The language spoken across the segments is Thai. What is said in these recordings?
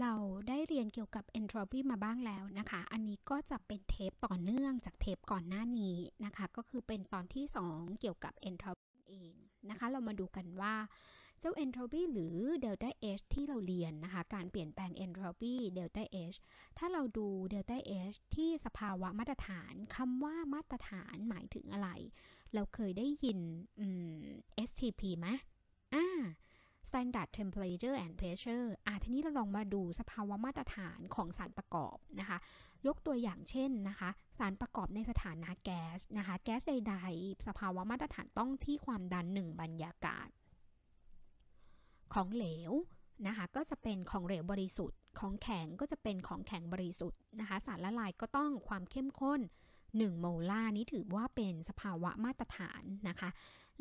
เราได้เรียนเกี่ยวกับ entropy มาบ้างแล้วนะคะ อันนี้ก็จะเป็นเทปต่อเนื่องจากเทปก่อนหน้านี้นะคะ ก็คือเป็นตอนที่ 2 เกี่ยวกับ entropy เองนะคะ เรามาดูกันว่าเจ้า entropy หรือ delta H ที่เราเรียนนะคะ การเปลี่ยนแปลง entropy delta H ถ้าเราดู delta H ที่สภาวะมาตรฐานคำว่ามาตรฐานหมายถึงอะไร เราเคยได้ยิน STP ไหมอ่า standard temperature and pressure อะทีนี้เราลองมาดูสภาวะมาตรฐานของสารประกอบนะคะ ยกตัวอย่างเช่นนะคะ สารประกอบในสถานะแก๊สนะคะ แก๊สใด ๆ สภาวะมาตรฐานต้องที่ความดัน 1 บรรยากาศ ของเหลวนะคะก็จะเป็นของเหลวบริสุทธิ์ ของแข็งก็จะเป็นของแข็งบริสุทธิ์นะคะ สารละลายก็ต้องความเข้มข้น1โมลาร์นี้ถือว่าเป็นสภาวะมาตรฐานนะคะ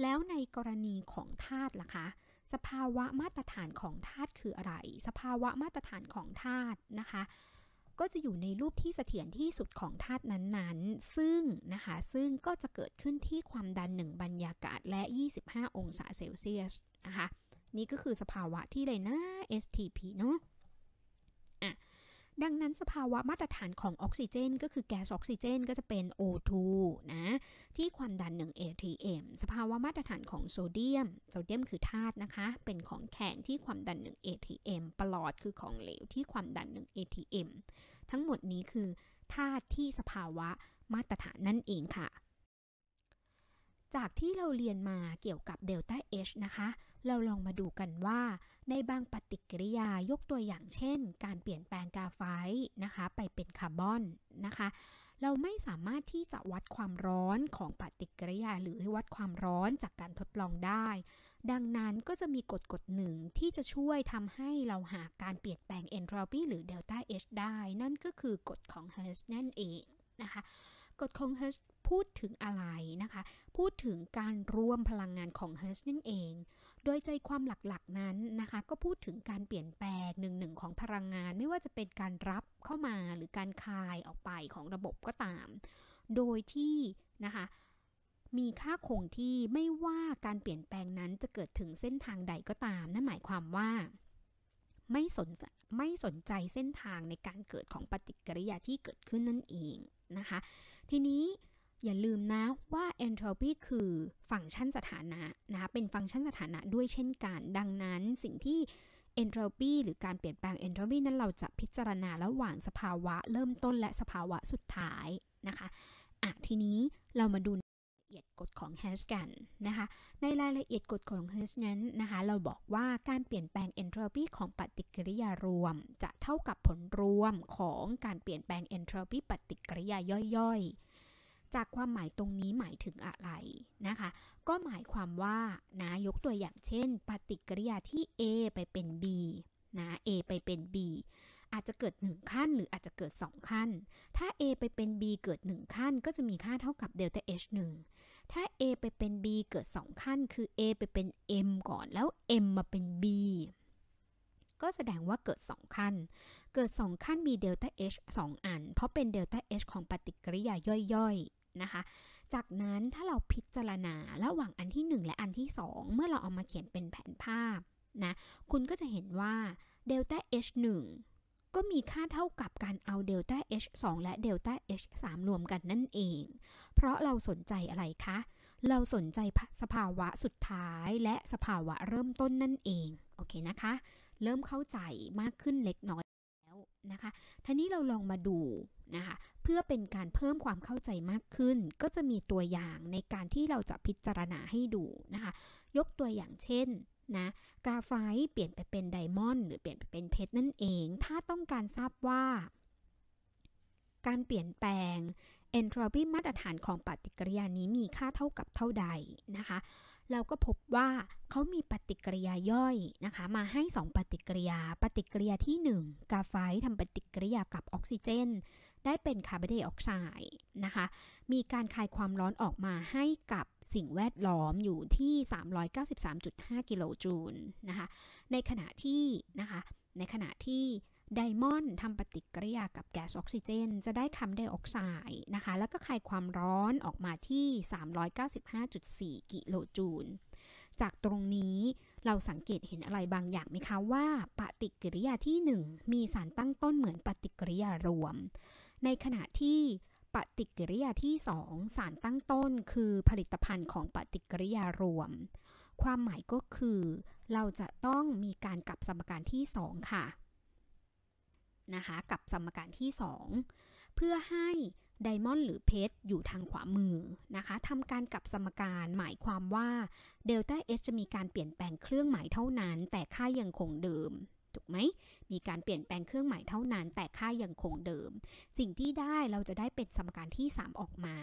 แล้วในกรณีของธาตุล่ะคะ สภาวะมาตรฐานของธาตุคืออะไร สภาวะมาตรฐานของธาตุนะคะ ก็จะอยู่ในรูปที่เสถียรที่สุดของธาตุนั้นๆ ซึ่งนะคะซึ่งก็จะเกิดขึ้นที่ความดัน 1 บรรยากาศและ 25 องศาเซลเซียสนะคะนี่ก็คือสภาวะที่เลยนะ STP เนาะอะ ดังนั้นสภาวะมาตรฐานของออกซิเจน ก็คือแก๊สออกซิเจน ก็จะเป็น O2 นะ ที่ความดัน 1 atm สภาวะมาตรฐานของโซเดียม โซเดียมคือธาตุนะคะ เป็นของแข็งที่ความดัน 1 atm ปลอดคือของเหลวที่ความดัน 1 atm ทั้งหมดนี้คือธาตุที่สภาวะมาตรฐานนั่นเองค่ะจากที่เราเรียนมาเกี่ยวกับเดลต้า H นะคะ เราลองมาดูกันว่า ในบางปฏิกิริยายกตัวอย่างเช่น การเปลี่ยนแปลงกาไฟนะคะไปเป็นคาร์บอนนะคะ เราไม่สามารถที่จะวัดความร้อนของปฏิกิริยา หรือวัดความร้อนจากการทดลองได้ ดังนั้นก็จะมีกฎกฎหนึ่งที่จะช่วยทำให้เราหาการเปลี่ยนแปลง entropy หรือ delta H ได้ นั่นก็คือกฎของ Hertz นั่นเองนะคะ กฎของ Hertz พูดถึงอะไรนะคะ พูดถึงการรวมพลังงานของ Hertz นั่นเอง โดยใจความหลักๆนั้นนะคะ ก็พูดถึงการเปลี่ยนแปลงหนึ่งหนึ่งของพลังงาน ไม่ว่าจะเป็นการรับเข้ามาหรือการคายออกไปของระบบก็ตาม โดยที่นะคะมีค่าคงที่ไม่ว่าการเปลี่ยนแปลงนั้นจะเกิดถึงเส้นทางใดก็ตาม นั่นหมายความว่า ไม่สนไม่สนใจเส้นทางในการเกิดของปฏิกิริยาที่เกิดขึ้นนั่นเองนะคะ ทีนี้ อย่าลืมนะว่า entropy คือฟังก์ชันสถานะนะคะเป็นฟังก์ชันสถานะด้วยเช่นกัน ดังนั้นสิ่งที่ entropy หรือการเปลี่ยนแปลง entropy นั้นเราจะพิจารณาระหว่างสภาวะเริ่มต้นและสภาวะสุดท้ายนะคะอะทีนี้เรามาดูละเอียดกฎของ Hertz กันนะคะ ในรายละเอียดกฎของ Hertz นั้นนะคะ เราบอกว่าการเปลี่ยนแปลง entropy ของปฏิกิริยารวม จะเท่ากับผลรวมของการเปลี่ยนแปลง entropy ปฏิกิริยาย่อยๆ จากความหมายตรงนี้หมายถึงอะไรนะคะ ก็หมายความว่านะยกตัวอย่างเช่น ปฏิกิริยาที่ A ไปเป็น B นะ A ไปเป็น B อาจจะเกิด 1 ขั้นหรืออาจจะเกิด 2 ขั้น ถ้า A ไปเป็น B เกิด 1 ขั้น ก็จะมีค่าเท่ากับเดลต้า H 1ถ้า A ไปเป็น B เกิด 2 ขั้น คือ A ไปเป็น M ก่อนแล้ว M มาเป็น B ก็แสดงว่าเกิด 2 ขั้น เกิด 2 ขั้นมีเดลต้า H 2 อัน เพราะเป็นเดลต้า H ของปฏิกิริยาย่อยๆนะคะ จากนั้นถ้าเราพิจารณาระหว่างอันที่ 1 และอันที่ 2 เมื่อเราเอามาเขียนเป็นแผนภาพนะคุณก็จะเห็นว่าเดลต้า H1 ก็มีค่าเท่ากับการเอาเดลต้า H2 และเดลต้า H3 รวมกันนั่นเอง เพราะเราสนใจอะไรคะ เราสนใจสภาวะสุดท้ายและสภาวะเริ่มต้นนั่นเอง โอเคนะคะ เริ่มเข้าใจมากขึ้นเล็กน้อยแล้วนะคะทีนี้เราลองมาดูนะคะเพื่อเป็นการเพิ่มความเข้าใจมากขึ้น ก็จะมีตัวอย่างในการที่เราจะพิจารณาให้ดูนะคะ ยกตัวอย่างเช่นนะกราไฟต์เปลี่ยนไปเป็นไดมอนด์หรือเปลี่ยนไปเป็นเพชรนั่นเอง ถ้าต้องการทราบว่า การเปลี่ยนแปลง entropy มาตรฐานของปฏิกิริยานี้มีค่าเท่ากับเท่าใดนะคะ เราก็พบว่าเขามีปฏิกิริยาย่อยนะคะ มาให้ 2 ปฏิกิริยา ปฏิกิริยาที่ 1 กาไฟทำปฏิกิริยากับออกซิเจน ได้เป็นคาร์บอนไดออกไซด์นะคะ มีการคายความร้อนออกมาให้กับสิ่งแวดล้อมอยู่ที่ 393.5 กิโลจูลนะคะ ในขณะที่นะคะ ในขณะที่ ไดมอนด์ทำปฏิกิริยากับแก๊สออกซิเจน จะได้คาร์บอนไดออกไซด์นะคะ แล้วก็คายความร้อนออกมาที่ 395.4 กิโลจูล จากตรงนี้เราสังเกตเห็นอะไรบางอย่างไหมคะว่าปฏิกิริยาที่ 1 มีสารตั้งต้นเหมือนปฏิกิริยารวม ในขณะที่ปฏิกิริยาที่ 2 สารตั้งต้นคือผลิตภัณฑ์ของปฏิกิริยารวม ความหมายก็คือ เราจะต้องมีการกลับสมการที่ 2 ค่ะ นะคะกับสมการที่ 2 เพื่อให้ไดมอนด์หรือเพชรอยู่ทางขวามือนะคะทำการกับสมการหมายความว่าเดลต้า H จะมีการเปลี่ยนแปลงเครื่องหมายเท่านั้น แต่ค่ายังคงเดิมถูกไหมมีการเปลี่ยนแปลงเครื่องหมายเท่านั้น แต่ค่ายังคงเดิม สิ่งที่ได้เราจะได้เป็นสมการที่ 3 ออกมา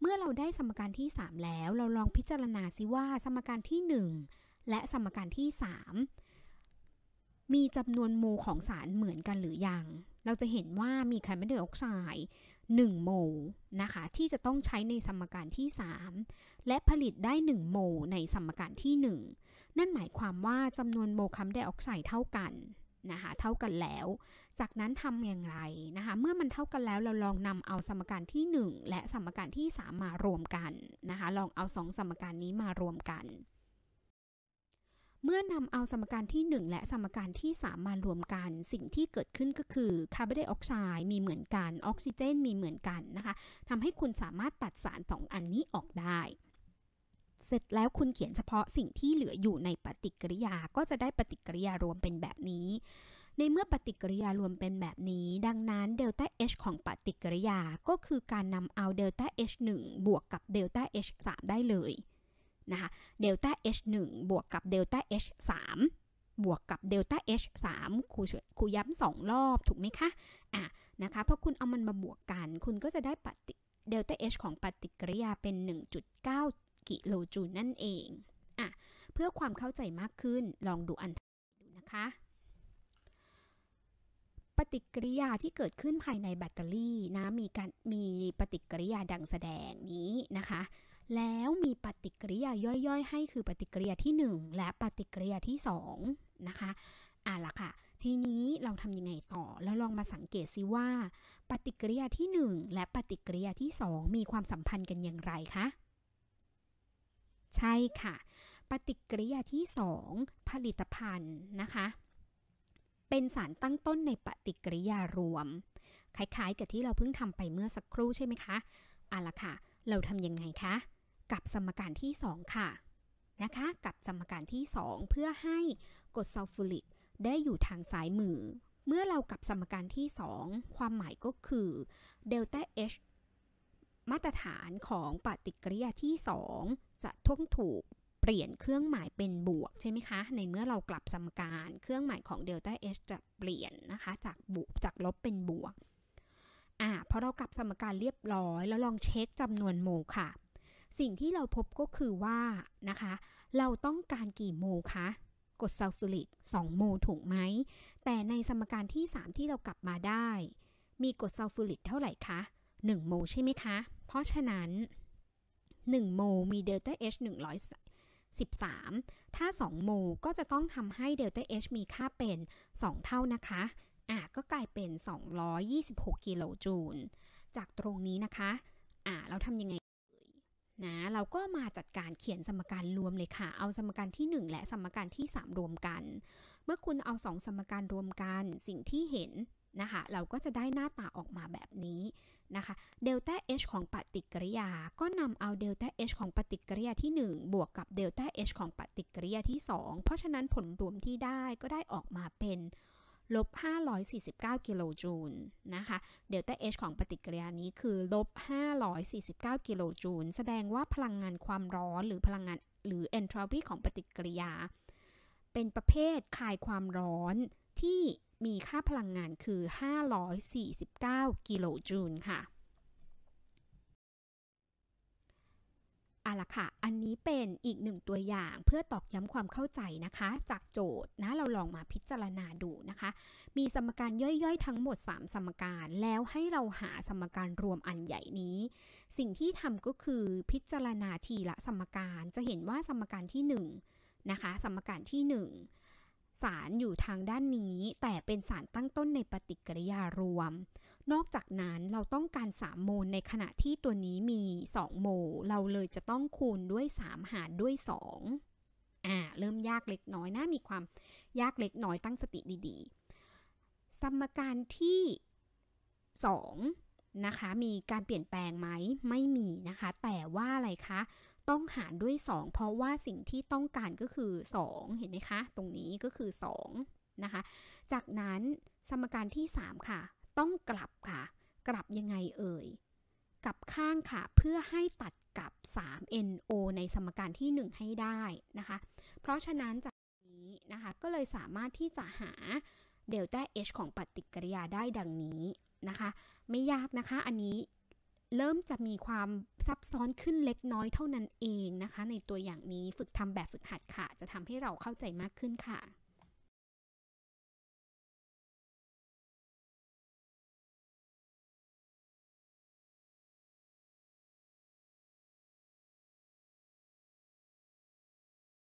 เมื่อเราได้สมการที่ 3 แล้วเราลองพิจารณาซิว่าสมการที่ 1 และสมการที่ 3 มีจำนวนโมของสารเหมือนกันหรือยัง เราจะเห็นว่ามีคาร์บอนไดออกไซด์1โมลนะคะ ที่จะต้องใช้ในสมการที่ 3 และผลิตได้ 1 โมลในสมการที่ 1 นั่นหมายความว่าจำนวนโมคาร์บอนไดออกไซด์เท่ากันนะคะเท่ากันแล้ว จากนั้นทำอย่างไรนะคะ เมื่อมันเท่ากันแล้วเราลองนำเอาสมการที่ 1 และสมการที่ 3 มารวมกันนะคะ ลองเอา 2 สมการนี้มารวมกัน เมื่อนำเอาสมการที่ 1 และสมการที่ 3 มารวมกัน สิ่งที่เกิดขึ้นก็คือคาร์บอนไดออกไซด์มีเหมือนกันออกซิเจนมีเหมือนกันนะคะทำให้คุณสามารถตัดสารสองอันนี้ออกได้ เสร็จแล้วคุณเขียนเฉพาะสิ่งที่เหลืออยู่ในปฏิกิริยาก็จะได้ปฏิกิริยารวมเป็นแบบนี้ ในเมื่อปฏิกิริยารวมเป็นแบบนี้ ดังนั้นเดลต้า H ของปฏิกิริยาก็คือการนำเอาเดลต้า H1 บวกกับเดลต้า H3 ได้เลย นะคะเดลต้า H1 บวกกับเดลต้า H3 บวกกับเดลต้า H3 ครูครูย้ำสองรอบถูกไหมคะอะนะคะพอคุณเอามันมาบวกกัน คุณก็จะได้ปฏิเดลต้า H ของปฏิกิริยาเป็น 1.9 กิโลจูลนั่นเองอะเพื่อความเข้าใจมากขึ้นลองดูอันดูนะคะ ปฏิกิริยาที่เกิดขึ้นภายในแบตเตอรี่นะมีการมีปฏิกิริยาดังแสดงนี้นะคะ แล้วมีปฏิกิริยาย่อยๆ ให้คือปฏิกิริยาที่ 1 และปฏิกิริยาที่ 2 นะคะอะละค่ะ ทีนี้เราทำยังไงต่อ แล้วลองมาสังเกตซิว่า ปฏิกิริยาที่ 1 และปฏิกิริยาที่ 2 มีความสัมพันธ์กันอย่างไรคะ ใช่ค่ะ ปฏิกิริยาที่ 2 ผลิตภัณฑ์นะคะ เป็นสารตั้งต้นในปฏิกิริยารวม คล้ายๆ กับที่เราเพิ่งทำไปเมื่อสักครู่ใช่ไหมคะอะละค่ะ เราทำยังไงคะ กับสมการที่ 2 ค่ะนะคะ กับสมการที่ 2 เพื่อให้กรดซัลฟูริกได้อยู่ทางซ้ายมือ เมื่อเรากับสมการที่ 2 ความหมายก็คือเดลต้า H มาตรฐานของปฏิกิริยาที่ 2 จะต้องถูกเปลี่ยนเครื่องหมายเป็นบวกใช่ไหมคะ ในเมื่อเรากลับสมการเครื่องหมายของเดลต้า H จะเปลี่ยนนะคะ จากบวกจากลบเป็นบวกอ่าพอเรากลับสมการเรียบร้อยแล้วลองเช็คจำนวนโมค่ะ สิ่งที่เราพบก็คือว่านะคะ เราต้องการกี่โมคะกรดซัลฟูริก 2 โมถูกไหม แต่ในสมการที่ 3 ที่เรากลับมาได้ มีกรดซัลฟูริกเท่าไหร่คะ 1 โมใช่ไหมคะ เพราะฉะนั้น 1 โมมีเดลต้า H 113 ถ้า 2 โมก็จะต้องทำให้เดลต้า H มีค่าเป็น 2 เท่านะคะอะก็กลายเป็น 226 กิโลจูล จากตรงนี้นะคะอะเราทำยังไง นะเราก็มาจัดการเขียนสมการรวมเลยค่ะ เอาสมการที่ 1 และสมการที่ 3 รวมกัน เมื่อคุณเอา 2 สมการรวมกัน สิ่งที่เห็นนะคะ เราก็จะได้หน้าตาออกมาแบบนี้นะคะเดลต้า H ของปฏิกิริยา ก็นำเอาเดลต้า H ของปฏิกิริยาที่ 1 บวกกับเดลต้า H ของปฏิกิริยาที่ 2 เพราะฉะนั้นผลรวมที่ได้ก็ได้ออกมาเป็น ลบ 549 กิโลจูลนะคะเดลต้า H ของปฏิกิริยานี้คือลบ 549 กิโลจูล แสดงว่าพลังงานความร้อนหรือพลังงานหรือ entropy ของปฏิกิริยา เป็นประเภทคายความร้อนที่มีค่าพลังงานคือ 549 กิโลจูลค่ะ อะละค่ะ อันนี้เป็นอีกหนึ่งตัวอย่างเพื่อตอกย้ำความเข้าใจนะคะ จากโจทย์นะเราลองมาพิจารณาดูนะคะ มีสมการย่อยๆ ทั้งหมด 3 สมการแล้วให้เราหาสมการรวมอันใหญ่นี้ สิ่งที่ทำก็คือพิจารณาทีละสมการจะเห็นว่าสมการที่ 1 นะคะ สมการที่ 1 สารอยู่ทางด้านนี้ แต่เป็นสารตั้งต้นในปฏิกิริยารวม นอกจากนั้นเราต้องการ 3 โมลในขณะที่ตัวนี้มี 2 โมล เราเลยจะต้องคูณด้วย 3 หารด้วย 2 อ่า เริ่มยากเล็กน้อยนะมีความยากเล็กน้อยตั้งสติดีๆ สมการที่ 2 นะคะ มีการเปลี่ยนแปลงไหมไม่มีนะคะ แต่ว่าอะไรคะ ต้องหารด้วย 2 เพราะว่าสิ่งที่ต้องการก็คือ 2 เห็นไหมคะ ตรงนี้ก็คือ 2 นะคะ จากนั้นสมการที่ 3 ค่ะ ต้องกลับค่ะ กลับยังไงเอ่ย กลับข้างค่ะ เพื่อให้ตัดกับ 3NO ในสมการที่ 1 ให้ได้นะคะ เพราะฉะนั้นจากนี้นะคะ ก็เลยสามารถที่จะหาเดลต้า H ของปฏิกิริยาได้ดังนี้นะคะ ไม่ยากนะคะ อันนี้เริ่มจะมีความซับซ้อนขึ้นเล็กน้อยเท่านั้นเองนะคะ ในตัวอย่างนี้ฝึกทำแบบฝึกหัดค่ะ จะทำให้เราเข้าใจมากขึ้นค่ะ